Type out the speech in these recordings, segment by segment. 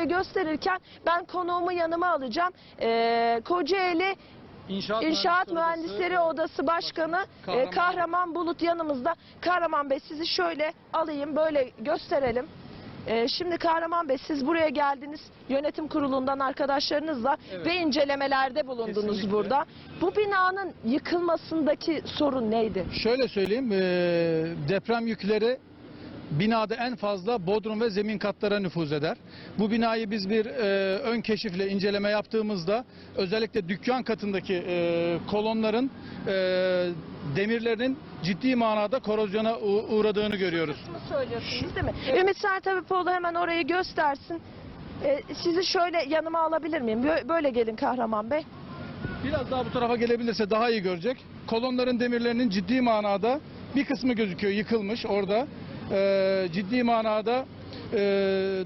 orayı gösterirken ben konuğumu yanıma alacağım. Ee, Kocaeli İnşaat, İnşaat Mühendisleri Mühendisleri Odası Başkanı Kahraman. e, Kahraman Bulut yanımızda. Kahraman Bey sizi şöyle alayım böyle gösterelim. E, şimdi Kahraman Bey siz buraya geldiniz yönetim kurulundan arkadaşlarınızla Evet. ve incelemelerde bulundunuz Kesinlikle. burada. Bu binanın yıkılmasındaki sorun neydi? Şöyle söyleyeyim, eee, deprem yükleri binada en fazla bodrum ve zemin katlara nüfuz eder. Bu binayı biz bir eee, ön keşifle inceleme yaptığımızda özellikle dükkan katındaki eee, kolonların eee, demirlerinin ciddi manada korozyona uğradığını görüyoruz. Şunu söylüyorsunuz değil mi? Ümit Sertavipoğlu hemen orayı göstersin. E, sizi şöyle yanıma alabilir miyim? Bö- Böyle gelin Kahraman Bey. Biraz daha bu tarafa gelebilirse daha iyi görecek. Kolonların demirlerinin ciddi manada bir kısmı gözüküyor yıkılmış orada. Ee, ciddi manada e,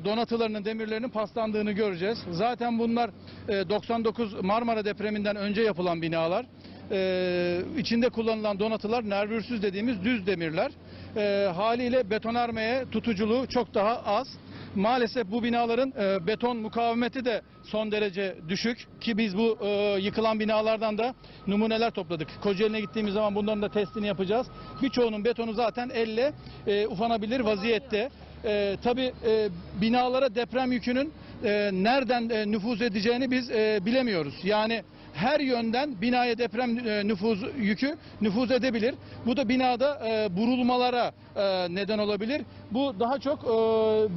donatılarının demirlerinin paslandığını göreceğiz. Zaten bunlar e, 99 Marmara depreminden önce yapılan binalar. Ee, içinde kullanılan donatılar nervürsüz dediğimiz düz demirler. Ee, haliyle betonarmeye tutuculuğu çok daha az. Maalesef bu binaların e, beton mukavemeti de son derece düşük ki biz bu e, yıkılan binalardan da numuneler topladık. Kocaeli'ne gittiğimiz zaman bunların da testini yapacağız. Birçoğunun betonu zaten elle e, ufanabilir vaziyette. E, tabii e, binalara deprem yükünün e, nereden e, nüfuz edeceğini biz e, bilemiyoruz. Yani her yönden binaya deprem e, nüfuz yükü nüfuz edebilir. Bu da binada e, burulmalara e, neden olabilir. Bu daha çok e,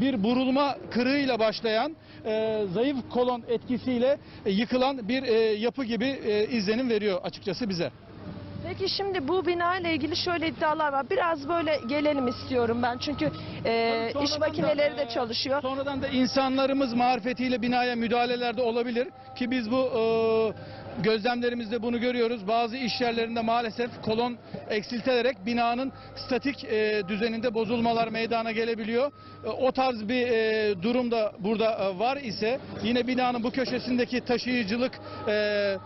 bir burulma kırığıyla başlayan e, zayıf kolon etkisiyle e, yıkılan bir e, yapı gibi e, izlenim veriyor açıkçası bize. Peki şimdi bu bina ile ilgili şöyle iddialar var. Biraz böyle gelelim istiyorum ben. Çünkü e, Tabii iş makineleri da, de e, çalışıyor. Sonradan da insanlarımız marifetiyle binaya müdahalelerde olabilir ki biz bu e, gözlemlerimizde bunu görüyoruz. Bazı iş yerlerinde maalesef kolon eksiltilerek binanın statik e, düzeninde bozulmalar meydana gelebiliyor. E, o tarz bir e, durum da burada e, var ise yine binanın bu köşesindeki taşıyıcılık e,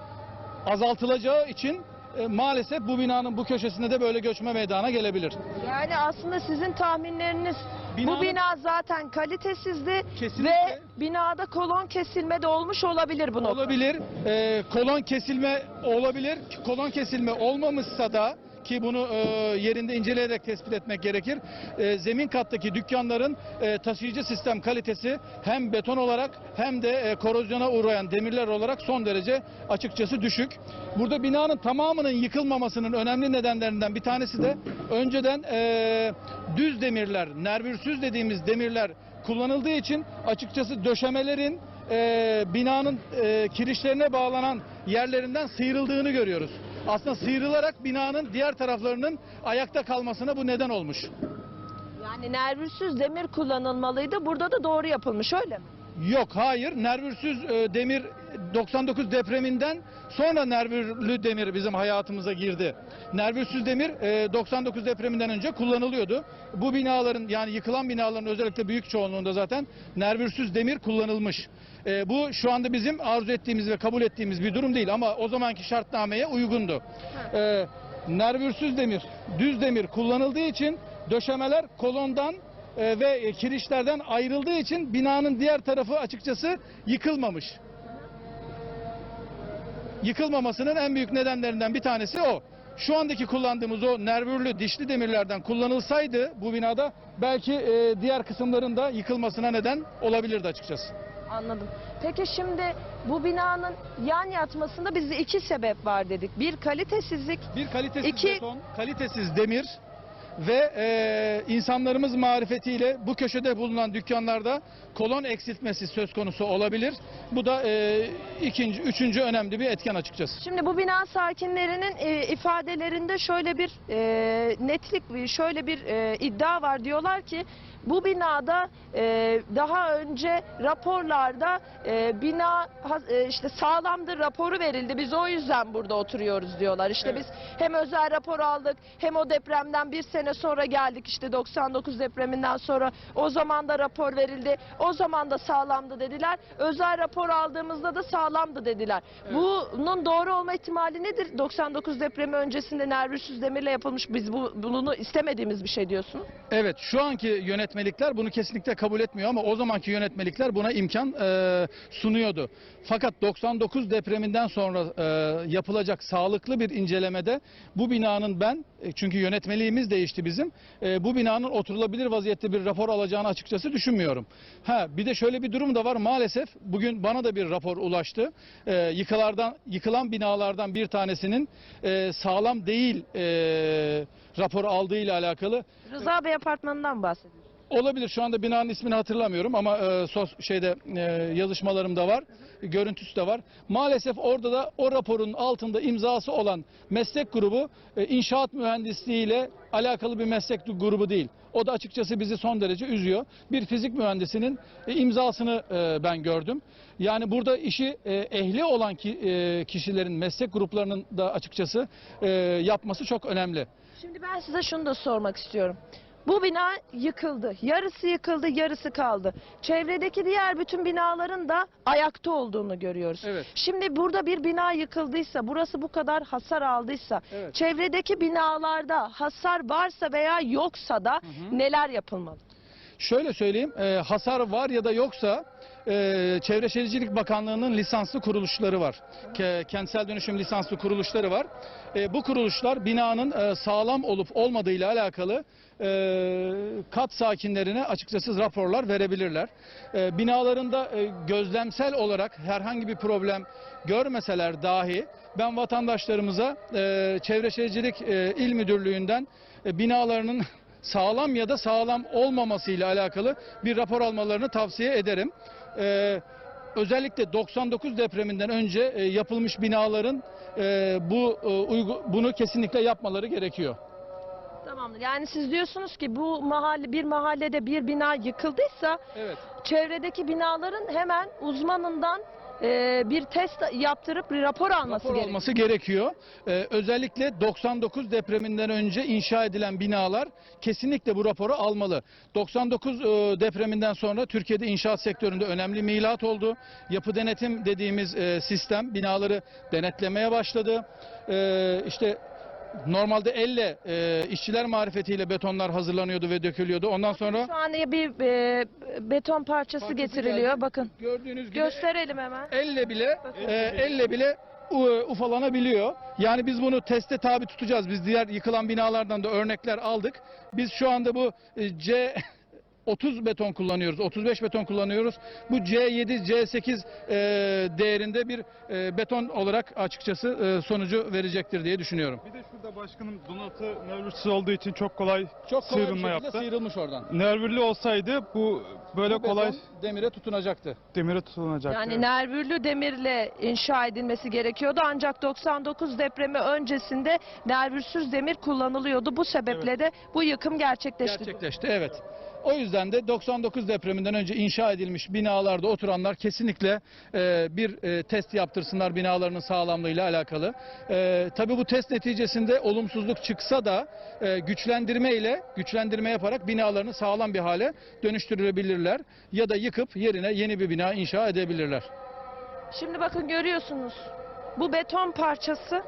azaltılacağı için e, maalesef bu binanın bu köşesinde de böyle göçme meydana gelebilir. Yani aslında sizin tahminleriniz bu Binanın- bina zaten kalitesizdi Kesinlikle. ve binada kolon kesilme de olmuş olabilir bu noktada. Olabilir. Ee, kolon kesilme olabilir. Kolon kesilme olmamışsa da ki bunu e, yerinde inceleyerek tespit etmek gerekir. E, zemin kattaki dükkanların e, taşıyıcı sistem kalitesi hem beton olarak hem de e, korozyona uğrayan demirler olarak son derece açıkçası düşük. Burada binanın tamamının yıkılmamasının önemli nedenlerinden bir tanesi de önceden e, düz demirler, nervürsüz dediğimiz demirler kullanıldığı için açıkçası döşemelerin e, binanın e, kirişlerine bağlanan yerlerinden sıyrıldığını görüyoruz. Aslında sıyrılarak binanın diğer taraflarının ayakta kalmasına bu neden olmuş. Yani nervüsüz demir kullanılmalıydı. Burada da doğru yapılmış öyle mi? Yok hayır nervürsüz e, demir 99 depreminden sonra nervürlü demir bizim hayatımıza girdi. Nervürsüz demir e, 99 depreminden önce kullanılıyordu. Bu binaların yani yıkılan binaların özellikle büyük çoğunluğunda zaten nervürsüz demir kullanılmış. E, bu şu anda bizim arzu ettiğimiz ve kabul ettiğimiz bir durum değil ama o zamanki şartnameye uygundu. E, nervürsüz demir, düz demir kullanıldığı için döşemeler kolondan e, ve kirişlerden ayrıldığı için binanın diğer tarafı açıkçası yıkılmamış. Yıkılmamasının en büyük nedenlerinden bir tanesi o. Şu andaki kullandığımız o nervürlü dişli demirlerden kullanılsaydı bu binada belki e, diğer kısımların da yıkılmasına neden olabilirdi açıkçası. Anladım. Peki şimdi bu binanın yan yatmasında bizde iki sebep var dedik. Bir kalitesizlik, Bir kalitesiz İki- beton, kalitesiz demir ve e, insanlarımız marifetiyle bu köşede bulunan dükkanlarda kolon eksiltmesi söz konusu olabilir. Bu da e, ikinci, üçüncü önemli bir etken açıkçası. Şimdi bu bina sakinlerinin e, ifadelerinde şöyle bir e, netlik, şöyle bir e, iddia var. Diyorlar ki bu binada e, daha önce raporlarda e, bina e, işte sağlamdır raporu verildi. Biz o yüzden burada oturuyoruz diyorlar. İşte Evet. biz hem özel rapor aldık hem o depremden bir sene sonra geldik işte 99 depreminden sonra o zaman da rapor verildi. O zaman da sağlamdı dediler. Özel rapor aldığımızda da sağlamdı dediler. Bunun doğru olma ihtimali nedir? 99 depremi öncesinde nervüsüz demirle yapılmış biz bu, bunu istemediğimiz bir şey diyorsunuz. Evet şu anki yönetmelikler bunu kesinlikle kabul etmiyor ama o zamanki yönetmelikler buna imkan e, sunuyordu. Fakat 99 depreminden sonra e, yapılacak sağlıklı bir incelemede bu binanın ben e, çünkü yönetmeliğimiz değişti bizim. e, bu binanın oturulabilir vaziyette bir rapor alacağını açıkçası düşünmüyorum. Ha bir de şöyle bir durum da var maalesef bugün bana da bir rapor ulaştı. E, yıkılardan yıkılan binalardan bir tanesinin e, sağlam değil e, rapor aldığı ile alakalı Rıza Bey apartmanından bahsediyoruz. Olabilir. Şu anda binanın ismini hatırlamıyorum ama e, sos şeyde e, yazışmalarımda var, görüntüsü de var. Maalesef orada da o raporun altında imzası olan meslek grubu e, inşaat mühendisliğiyle alakalı bir meslek grubu değil. O da açıkçası bizi son derece üzüyor. Bir fizik mühendisinin e, imzasını e, ben gördüm. Yani burada işi e, ehli olan ki, e, kişilerin meslek gruplarının da açıkçası e, yapması çok önemli. Şimdi ben size şunu da sormak istiyorum. Bu bina yıkıldı. Yarısı yıkıldı, yarısı kaldı. Çevredeki diğer bütün binaların da ayakta olduğunu görüyoruz. Evet. Şimdi burada bir bina yıkıldıysa, burası bu kadar hasar aldıysa, Evet. çevredeki binalarda hasar varsa veya yoksa da neler yapılmalı? Şöyle söyleyeyim, e, hasar var ya da yoksa e, Çevre Şehircilik Bakanlığı'nın lisanslı kuruluşları var. Ke- kentsel dönüşüm lisanslı kuruluşları var. E, bu kuruluşlar binanın e, sağlam olup olmadığı ile alakalı e, kat sakinlerine açıkçası raporlar verebilirler. E, binalarında e, gözlemsel olarak herhangi bir problem görmeseler dahi ben vatandaşlarımıza e, Çevre Şehircilik e, İl Müdürlüğü'nden e, binalarının sağlam ya da sağlam olmaması ile alakalı bir rapor almalarını tavsiye ederim. Ee, özellikle 99 depreminden önce e, yapılmış binaların e, bu e, uygu- bunu kesinlikle yapmaları gerekiyor. Tamamdır. Yani siz diyorsunuz ki bu mahalle bir mahallede bir bina yıkıldıysa Evet. çevredeki binaların hemen uzmanından e, bir test yaptırıp bir rapor alması Rapor gerekiyor. olması gerekiyor. Ee, özellikle 99 depreminden önce inşa edilen binalar kesinlikle bu raporu almalı. 99 e, depreminden sonra Türkiye'de inşaat sektöründe önemli milat oldu. Yapı denetim dediğimiz e, sistem binaları denetlemeye başladı. Ee, işte normalde elle e, işçiler marifetiyle betonlar hazırlanıyordu ve dökülüyordu. Ondan sonra Şu an bir e, beton parçası, Parçası getiriliyor. geldi. Bakın gördüğünüz gibi gösterelim hemen. elle bile e, elle bile u- ufalanabiliyor. Yani biz bunu teste tabi tutacağız. Biz diğer yıkılan binalardan da örnekler aldık. Biz şu anda bu e, C 30 beton kullanıyoruz, 35 beton kullanıyoruz. Bu C7, C8 e, değerinde bir e, beton olarak açıkçası e, sonucu verecektir diye düşünüyorum. Bir de şurada başkanım donatı nervürsüz olduğu için çok kolay Çok kolay sıyrılma yaptı. sıyrılmış oradan. Nervürlü olsaydı bu böyle Bu kolay demire tutunacaktı. demire tutunacaktı. Yani nervürlü demirle inşa edilmesi gerekiyordu ancak 99 depremi öncesinde nervürsüz demir kullanılıyordu. Bu sebeple de bu yıkım gerçekleşti. Gerçekleşti evet. O yüzden de 99 depreminden önce inşa edilmiş binalarda oturanlar kesinlikle e, bir e, test yaptırsınlar binalarının sağlamlığıyla alakalı. E, tabii bu test neticesinde olumsuzluk çıksa da e, güçlendirme ile güçlendirme yaparak binalarını sağlam bir hale dönüştürebilirler ya da yıkıp yerine yeni bir bina inşa edebilirler. Şimdi bakın görüyorsunuz. Bu beton parçası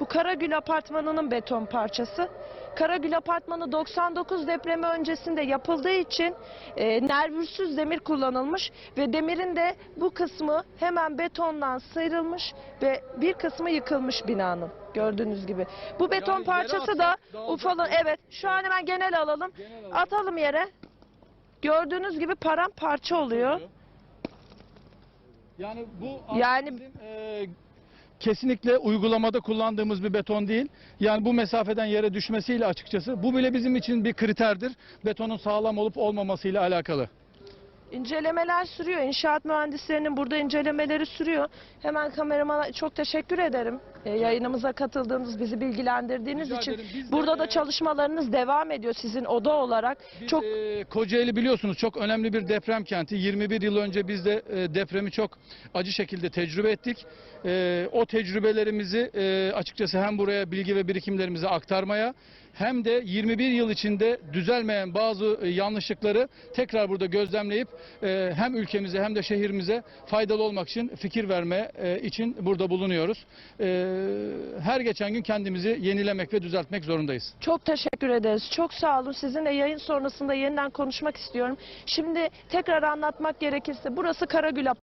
bu Karagül Apartmanı'nın beton parçası. Karagül Apartmanı 99 depremi öncesinde yapıldığı için e, nervürsüz demir kullanılmış ve demirin de bu kısmı hemen betondan sıyrılmış ve bir kısmı yıkılmış binanın gördüğünüz gibi. Bu beton yere parçası da mı? evet şu an hemen genel alalım. Atalım yere. Gördüğünüz gibi paramparça oluyor. Yani bu Yani- bizim, e, kesinlikle uygulamada kullandığımız bir beton değil. Yani bu mesafeden yere düşmesiyle açıkçası bu bile bizim için bir kriterdir. Betonun sağlam olup olmamasıyla alakalı. İncelemeler sürüyor. İnşaat mühendislerinin burada incelemeleri sürüyor. Hemen kameramana çok teşekkür ederim. Ee, yayınımıza katıldığınız, bizi bilgilendirdiğiniz Rica için. ederim. Burada da e, çalışmalarınız devam ediyor sizin oda olarak. Biz çok e, Kocaeli biliyorsunuz çok önemli bir deprem kenti. 21 yıl önce biz de e, depremi çok acı şekilde tecrübe ettik. E, o tecrübelerimizi e, açıkçası hem buraya bilgi ve birikimlerimizi aktarmaya hem de 21 yıl içinde düzelmeyen bazı e, yanlışlıkları tekrar burada gözlemleyip e, hem ülkemize hem de şehrimize faydalı olmak için fikir verme e, için burada bulunuyoruz. E, her geçen gün kendimizi yenilemek ve düzeltmek zorundayız. Çok teşekkür ederiz. Çok sağ olun. Sizinle yayın sonrasında yeniden konuşmak istiyorum. Şimdi tekrar anlatmak gerekirse burası Karagül